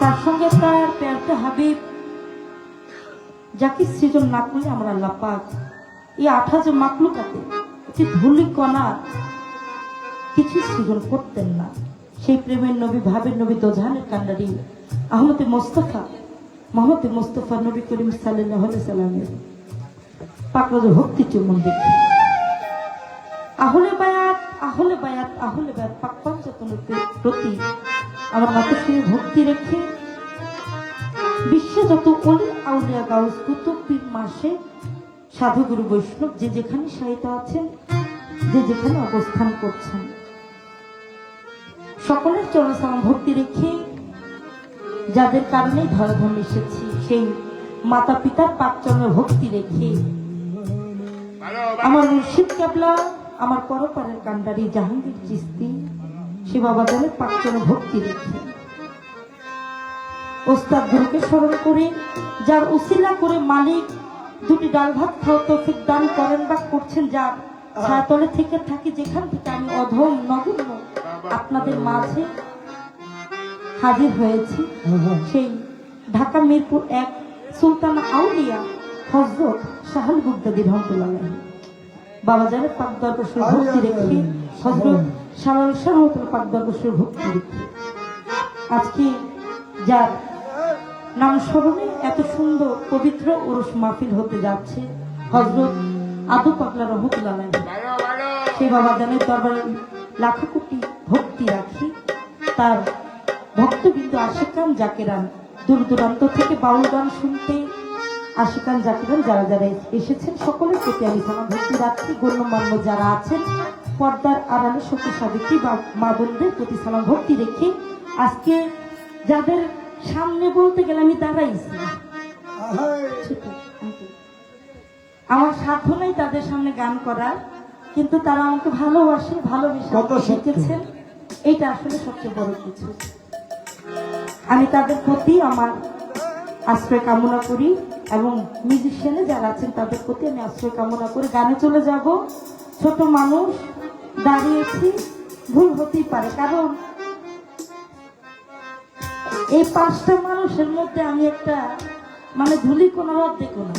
তার সঙ্গে তার হাবিব, যাকে সৃজন না করলে আমরা আল্লাহ এই আঠা যে মাকলুকাতে ধুলি কণা, কিছু সৃজন করতেন না। সেই প্রেমের নবী ভাবের নবী দোজাহানের কান্ডারি আহমদে মোস্তফা। মোহাম্মদ মোস্তফা নবী করিম সাল্লাহ সাল্লামের পাকরাজ ভক্তি চুমন দেখি। আহলে বায়াত আহলে বায়াত আহলে বায়াত পাক পঞ্চতনের প্রতি আমার মাতৃ ভক্তি রেখে বিশ্বে যত অলি আউলিয়া গাউস কুতুব পীর মাসে সাধুগুরু বৈষ্ণব যে যেখানে সাহিত্য আছেন, যে যেখানে অবস্থান করছেন, সকলের চরণ ভক্তি রেখে যাদের কারণেই ধরাধম এসেছি, সেই মাতা পিতার পাকচরণে ভক্তি রেখে। আমার মুর্শিদ কাবলা আমার পরপারের কান্ডারি জাহাঙ্গীর চিস্তি, সে বাবা জানের পাকচরণে ভক্তি রেখে। ওস্তাদ গুরুকে স্মরণ করে, যার উসিলা করে মালিক দুটি ডাল ভাত খাও তৌফিক দান করেন বা করছেন যার ছায়াতলে থেকে থাকি যেখান থেকে আমি অধম নগণ্য। আপনাদের মাঝে হাজির হয়েছি। সেই ঢাকা মিরপুর এক সুলতান আউলিয়া হজরত শাহাল গুপ্তাদি রহমতুল্লাহ বাবা জানের পাক দরবেশের ভক্তি রেখে হজরত শাহাল শাহ পাক দরবেশের ভক্তি রেখে আজকে যার নাম স্মরণে এত সুন্দর পবিত্র ওরস মাহফিল হতে যাচ্ছে হজরত আদু পাকলা রহমতুল্লাহ সেই বাবা জানের দরবারে লাখো কোটি ভক্তি রাখি। তার ভক্তবৃন্দ আশিকান জাকেরান দূর দূরান্ত থেকে বাউল গান শুনতে আশিকান জাকিরান যারা যারা এসেছেন সকলের প্রতি আমি সালাম ভক্তি রাখছি। গণ্যমান্য যারা আছেন পর্দার আড়ালে সত্যি সাবিত্রী বা মা বোনদের প্রতি সালাম ভক্তি রেখে আজকে যাদের সামনে বলতে গেলে আমি দাঁড়াইছি আমার সাধ্য নেই তাদের সামনে গান করার কিন্তু তারা আমাকে ভালোবাসে ভালোবেসে। শিখেছেন। এইটা আসলে সবচেয়ে বড় কিছু। আমি তাদের প্রতি আমার আশ্রয় কামনা করি এবং মিউজিশিয়ানে যারা আছেন তাদের প্রতি আমি আশ্রয় কামনা করি গানে চলে যাব। ছোট মানুষ দাঁড়িয়েছি ভুল হতেই পারে কারণ এই পাঁচটা মানুষের মধ্যে আমি একটা মানে ধুলি কোনো অর্ধেক না।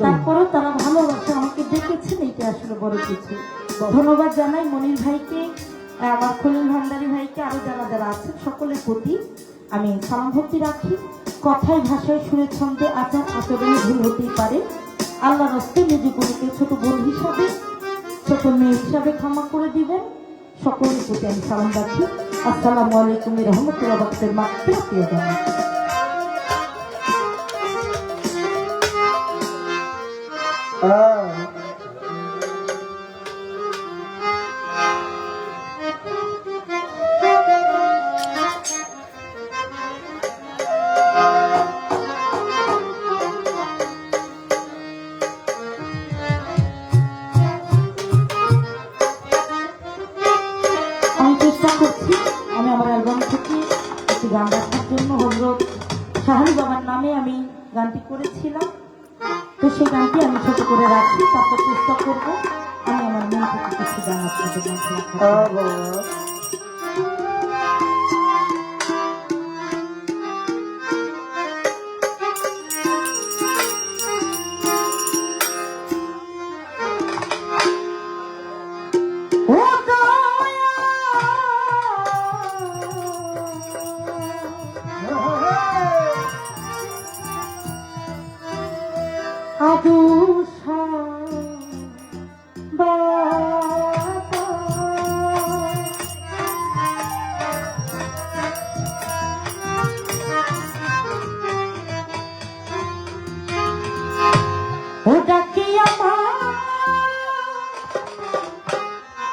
তারপরেও তারা ভালোবাসে আমাকে ডেকেছেন এটা আসলে বড় কিছু। ধন্যবাদ জানাই মনির ভাইকে। আমার খলিল ভান্ডারী ভাইকে আরও যারা যারা আছেন, সকলের প্রতি আমি সালাম ভক্তি রাখি। কথায় ভাষায় সুরে ছন্দে আচার আচরণে ভুল হতেই পারে। আল্লাহ রস্তে নিজে গুরুকে ছোট বোন হিসাবে, ছোট মেয়ে হিসাবে ক্ষমা করে দিবেন। সকলের প্রতি আমি সালাম রাখি। আসসালামু আলাইকুম রহমতুল্লাহ বাক্সের মাত্র প্রিয় আমি করব আমি আমার মন থেকে কিছু রাখার জন্য।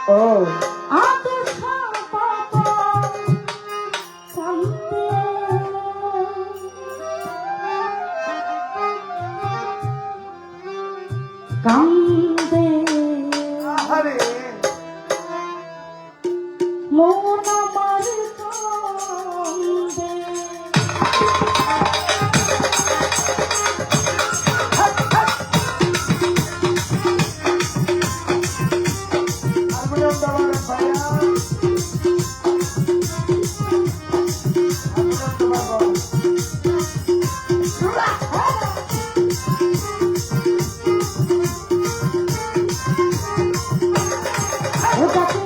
Oh. কাছে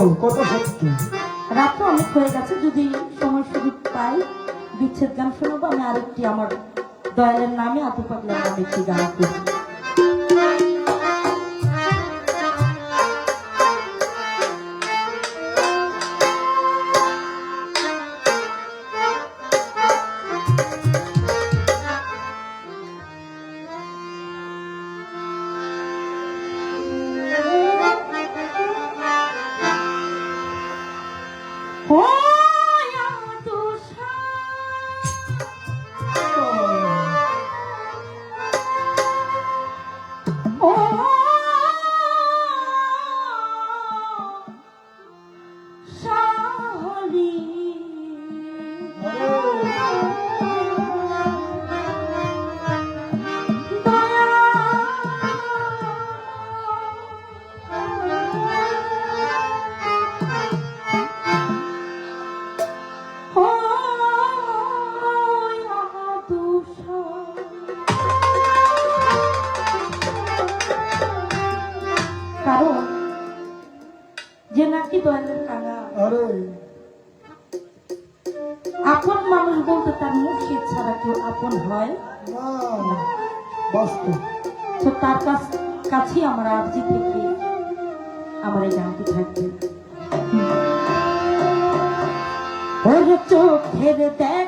এই কত সত্য রাতও অনেক হয়ে গেছে, যদি সময় সুযোগ পাই, বিচ্ছেদ গান শোনাবো। আমি আরেকটি আমার দয়ালের নামে আপু পাগলার নামে একটি গান করি মুর্শিদ ছাড়া কেউ আপন হয়? তো তার কাছ কাছেই আমার আর্জি থেকে আমার এই গানটি থাকবে। চোখের দেখা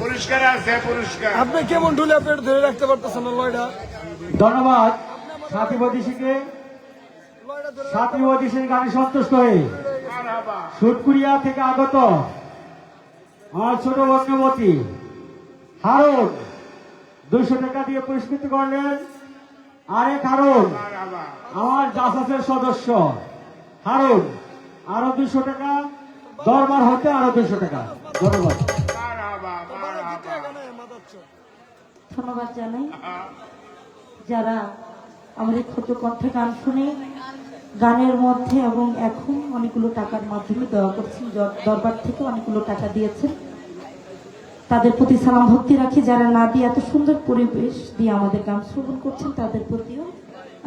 পুরস্কার আছে পুরস্কার আপনি কেমন ঢুলে পেট ধরে রাখতে পারতেছেন না লয়টা? ধন্যবাদ সাথী বদিশীকে। সাথী বদিশীর গানে সন্তুষ্ট হয়ে। সুটকুরিয়া থেকে আগত আমার ছোট বর্ণবতী হারুন। দুইশো টাকা দিয়ে পুরস্কৃত করলেন আরেক হারুন আমার জাসাসের সদস্য হারুন। আরও দুইশো টাকা দরবার হতে আরও দুইশো টাকা। ধন্যবাদ। ধন্যবাদ জানাই। যারা আমার এই ক্ষুদ্র কণ্ঠে গান শুনে গানের মধ্যে এবং এখন অনেকগুলো টাকার মাধ্যমে দেওয়া করছেন দরবার থেকে অনেকগুলো টাকা দিয়েছেন। তাদের প্রতি সালাম ভক্তি রাখি যারা না দিয়ে এত সুন্দর পরিবেশ দিয়ে আমাদের গান শ্রবণ করছেন তাদের প্রতিও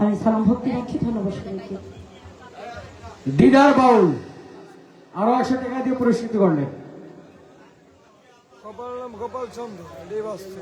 আমি সালাম ভক্তি রাখি ধন্যবাদ সবাইকে। দিদার বাউল। আরও একশো টাকা দিয়ে পুরস্কৃত করলেন। গোপাল নাম গোপাল চন্দ্র আসছে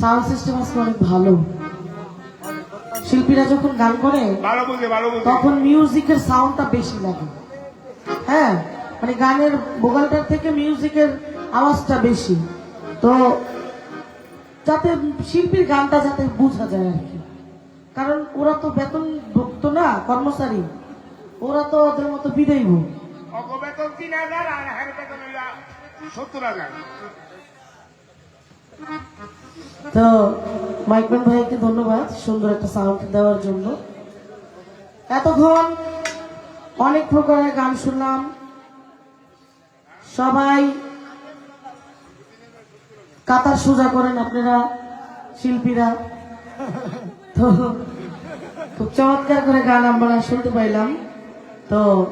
সাউন্ড সিস্টেম আজকে অনেক ভালো। শিল্পীরা যখন গান করে তখন মিউজিকের সাউন্ডটা বেশি লাগে। হ্যাঁ মানে গানের ভোকালটার থেকে মিউজিকের আওয়াজটা বেশি। তো যাতে শিল্পীর গানটা যাতে বোঝা যায় আর কি। কারণ ওরা তো বেতন ভুক্ত না কর্মচারী। ওরা তো ওদের মতো বিদায় ভোগ। বেতন তিন হাজার আর বেতন সত্তর হাজার। তো, মাইকম্যান ভাইকে ধন্যবাদ সুন্দর একটা সাউন্ড দেওয়ার জন্য। এতক্ষণ অনেক প্রকারের গান শুনলাম। সবাই কাতার সোজা করেন আপনারা, শিল্পীরা। তো, খুব চমৎকার করে গান আমরা শুনতে পাইলাম। তো,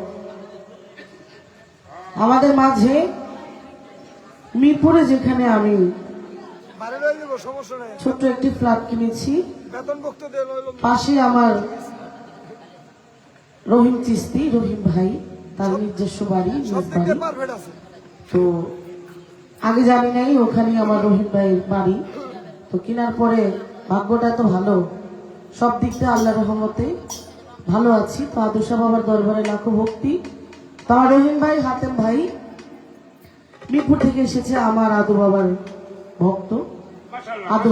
আমাদের মাঝে মিরপুরে যেখানে আমি ছোট্ট একটি ফ্ল্যাট কিনেছি। পাশে আমার রহিম চিস্তি রহিম ভাই তার নিজস্ব বাড়ি তো আগে জানি নাই ওখানে আমার রহিম ভাইয়ের বাড়ি। তো কেনার পরে ভাগ্যটা এত ভালো সব দিক দিয়ে আল্লাহ রহমতে ভালো আছি। তো আদর্শা বাবার দরবারে লাখো ভক্তি। তো রহিম ভাই হাতেম ভাই মিরপুর থেকে এসেছে আমার আদু বাবার ভক্ত? আদু